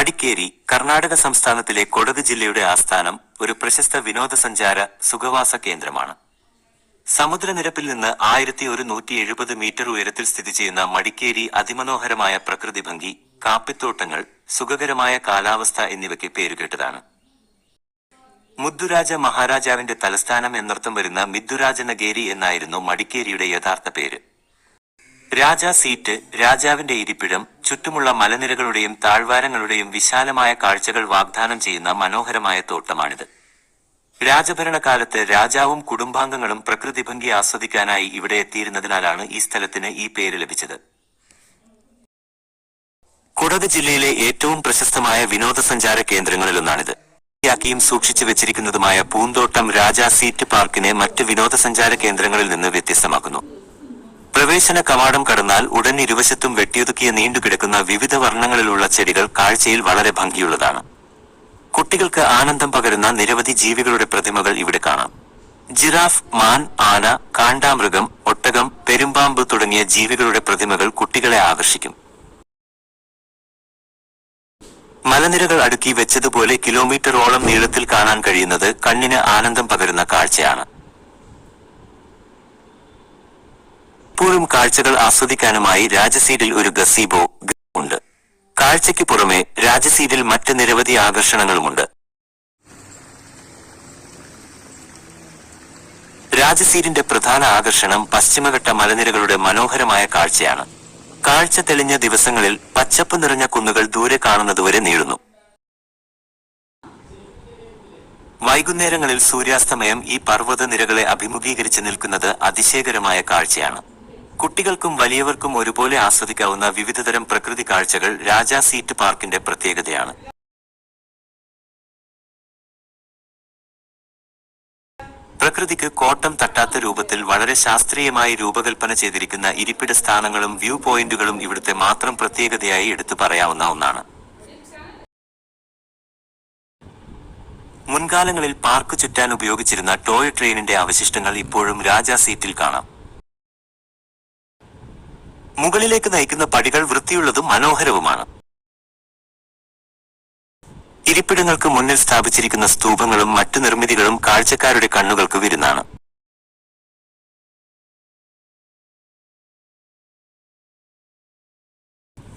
മടിക്കേരി കർണാടക സംസ്ഥാനത്തിലെ കൊടക് ജില്ലയുടെ ആസ്ഥാനം ഒരു പ്രശസ്ത വിനോദസഞ്ചാര സുഖവാസ കേന്ദ്രമാണ്. സമുദ്രനിരപ്പിൽ നിന്ന് ആയിരത്തി ഒരു നൂറ്റി എഴുപത് മീറ്റർ ഉയരത്തിൽ സ്ഥിതി ചെയ്യുന്ന മടിക്കേരി അതിമനോഹരമായ പ്രകൃതി ഭംഗി കാപ്പിത്തോട്ടങ്ങൾ സുഖകരമായ കാലാവസ്ഥ എന്നിവയ്ക്ക് പേരുകേട്ടതാണ്. മുദ്ദുരാജ മഹാരാജാവിന്റെ തലസ്ഥാനം എന്നർത്ഥം വരുന്ന മിദ്ദുരാജനഗേരി എന്നായിരുന്നു മടിക്കേരിയുടെ യഥാർത്ഥ പേര്. രാജാ സീറ്റ് രാജാവിന്റെ ഇരിപ്പിടം ചുറ്റുമുള്ള മലനിരകളുടെയും താഴ്വാരങ്ങളുടെയും വിശാലമായ കാഴ്ചകൾ വാഗ്ദാനം ചെയ്യുന്ന മനോഹരമായ തോട്ടമാണിത്. രാജഭരണകാലത്ത് രാജാവും കുടുംബാംഗങ്ങളും പ്രകൃതി ഭംഗി ആസ്വദിക്കാനായി ഇവിടെ എത്തിയിരുന്നതിനാലാണ് ഈ സ്ഥലത്തിന് ഈ പേര് ലഭിച്ചത്. കുടക് ജില്ലയിലെ ഏറ്റവും പ്രശസ്തമായ വിനോദസഞ്ചാര കേന്ദ്രങ്ങളിലൊന്നാണിത്. യാക്കിയും സൂക്ഷിച്ചു വെച്ചിരിക്കുന്നതുമായ പൂന്തോട്ടം രാജാ സീറ്റ് പാർക്കിനെ മറ്റ് വിനോദസഞ്ചാര കേന്ദ്രങ്ങളിൽ നിന്ന് വ്യത്യസ്തമാക്കുന്നു. പ്രവേശന കവാടം കടന്നാൽ ഉടൻ ഇരുവശത്തും വെട്ടിയൊതുക്കിയ നീണ്ടുകിടക്കുന്ന വിവിധ വർണങ്ങളിലുള്ള ചെടികൾ കാഴ്ചയിൽ വളരെ ഭംഗിയുള്ളതാണ്. കുട്ടികൾക്ക് ആനന്ദം പകരുന്ന നിരവധി ജീവികളുടെ പ്രതിമകൾ ഇവിടെ കാണാം. ജിറാഫ് മാൻ ആന കാണ്ടാമൃഗം ഒട്ടകം പെരുമ്പാമ്പ് തുടങ്ങിയ ജീവികളുടെ പ്രതിമകൾ കുട്ടികളെ ആകർഷിക്കും. മലനിരകൾ അടുക്കി വെച്ചതുപോലെ കിലോമീറ്ററോളം നീളത്തിൽ കാണാൻ കഴിയുന്നത് കണ്ണിന് ആനന്ദം പകരുന്ന കാഴ്ചയാണ്. ഇപ്പോഴും കാഴ്ചകൾ ആസ്വദിക്കാനുമായി രാജസീഡിൽ ഒരു ഗസീബോ ഉണ്ട്. കാഴ്ചയ്ക്ക് പുറമെ രാജസീഡിൽ മറ്റ് നിരവധി ആകർഷണങ്ങളുമുണ്ട്. രാജസീഡിന്റെ പ്രധാന ആകർഷണം പശ്ചിമഘട്ട മലനിരകളുടെ മനോഹരമായ കാഴ്ചയാണ്. കാഴ്ച തെളിഞ്ഞ ദിവസങ്ങളിൽ പച്ചപ്പ് നിറഞ്ഞ കുന്നുകൾ ദൂരെ കാണുന്നതുവരെ നീളുന്നു. വൈകുന്നേരങ്ങളിൽ സൂര്യാസ്തമയം ഈ പർവത നിരകളെ അഭിമുഖീകരിച്ച് നിൽക്കുന്നത് അതിശയകരമായ കാഴ്ചയാണ്. കുട്ടികൾക്കും വലിയവർക്കും ഒരുപോലെ ആസ്വദിക്കാവുന്ന വിവിധതരം പ്രകൃതി കാഴ്ചകൾ രാജാ സീറ്റ് പാർക്കിന്റെ പ്രത്യേകതയാണ്. പ്രകൃതിക്ക് കോട്ടം തട്ടാത്ത രൂപത്തിൽ വളരെ ശാസ്ത്രീയമായി രൂപകൽപ്പന ചെയ്തിരിക്കുന്ന ഇരിപ്പിട സ്ഥാനങ്ങളും വ്യൂ പോയിന്റുകളും ഇവിടുത്തെ മാത്രം പ്രത്യേകതയായി എടുത്തു പറയാവുന്ന ഒന്നാണ്. മുൻകാലങ്ങളിൽ പാർക്ക് ചുറ്റാൻ ഉപയോഗിച്ചിരുന്ന ടോയ് ട്രെയിനിന്റെ അവശിഷ്ടങ്ങൾ ഇപ്പോഴും രാജാ സീറ്റിൽ കാണാം. മുകളിലേക്ക് നയിക്കുന്ന പടികൾ വൃത്തിയുള്ളതും മനോഹരവുമാണ്. ഇരിപ്പിടങ്ങൾക്ക് മുന്നിൽ സ്ഥാപിച്ചിരിക്കുന്ന സ്തൂപങ്ങളും മറ്റു നിർമ്മിതികളും കാഴ്ചക്കാരുടെ കണ്ണുകൾക്ക് വിരുന്നാണ്.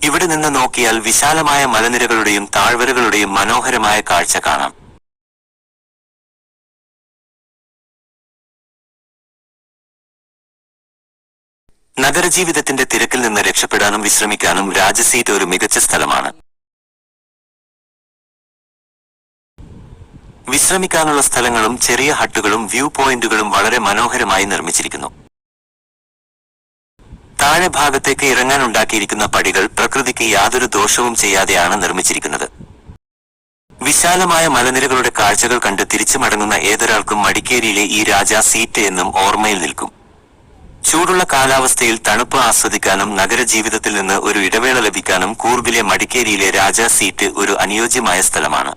ഇവിടെ നിന്ന് നോക്കിയാൽ വിശാലമായ മലനിരകളുടെയും താഴ്വരകളുടെയും മനോഹരമായ കാഴ്ച കാണാം. നഗരജീവിതത്തിന്റെ തിരക്കിൽ നിന്ന് രക്ഷപ്പെടാനും വിശ്രമിക്കാനും രാജസീറ്റ് ഒരു മികച്ച സ്ഥലമാണ്. വിശ്രമിക്കാനുള്ള സ്ഥലങ്ങളും ചെറിയ ഹട്ടുകളും വ്യൂ പോയിന്റുകളും വളരെ മനോഹരമായി നിർമ്മിച്ചിരിക്കുന്നു. താഴെ ഭാഗത്തേക്ക് ഇറങ്ങാനുണ്ടാക്കിയിരിക്കുന്ന പടികൾ പ്രകൃതിക്ക് യാതൊരു ദോഷവും ചെയ്യാതെയാണ് നിർമ്മിച്ചിരിക്കുന്നത്. വിശാലമായ മലനിരകളുടെ കാഴ്ചകൾ കണ്ട് തിരിച്ചു മടങ്ങുന്ന ഏതൊരാൾക്കും മടിക്കേരിയിലെ ഈ രാജാ സീറ്റ് എന്നും ഓർമ്മയിൽ നിൽക്കും. ചൂടുള്ള കാലാവസ്ഥയിൽ തണുപ്പ് ആസ്വദിക്കാനും നഗരജീവിതത്തിൽ നിന്ന് ഒരു ഇടവേള ലഭിക്കാനും കൂർഗിലെ മടിക്കേരിയിലെ രാജാ സീറ്റ് ഒരു അനുയോജ്യമായ സ്ഥലമാണ്.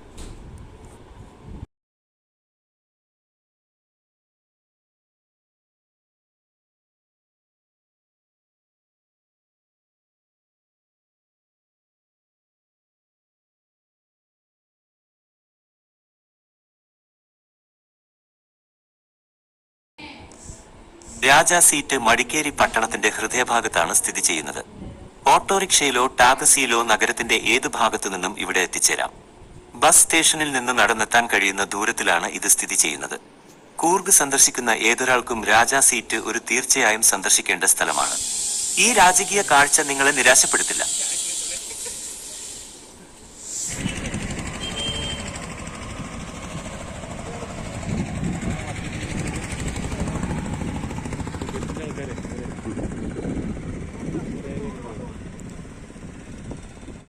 രാജാ സീറ്റ് മടിക്കേരി പട്ടണത്തിന്റെ ഹൃദയഭാഗത്താണ് സ്ഥിതി ചെയ്യുന്നത്. ഓട്ടോറിക്ഷയിലോ ടാക്സിയിലോ നഗരത്തിന്റെ ഏത് ഭാഗത്തു നിന്നും ഇവിടെ എത്തിച്ചേരാം? ബസ് സ്റ്റേഷനിൽ നിന്ന് നടന്നെത്താൻ കഴിയുന്ന ദൂരത്തിലാണ് ഇത് സ്ഥിതി ചെയ്യുന്നത്. കൂർഗ് സന്ദർശിക്കുന്ന ഏതൊരാൾക്കും രാജ സീറ്റ് ഒരു തീർച്ചയായും സന്ദർശിക്കേണ്ട സ്ഥലമാണ്. ഈ രാജകീയ കാഴ്ച നിങ്ങളെ നിരാശപ്പെടുത്തില്ല.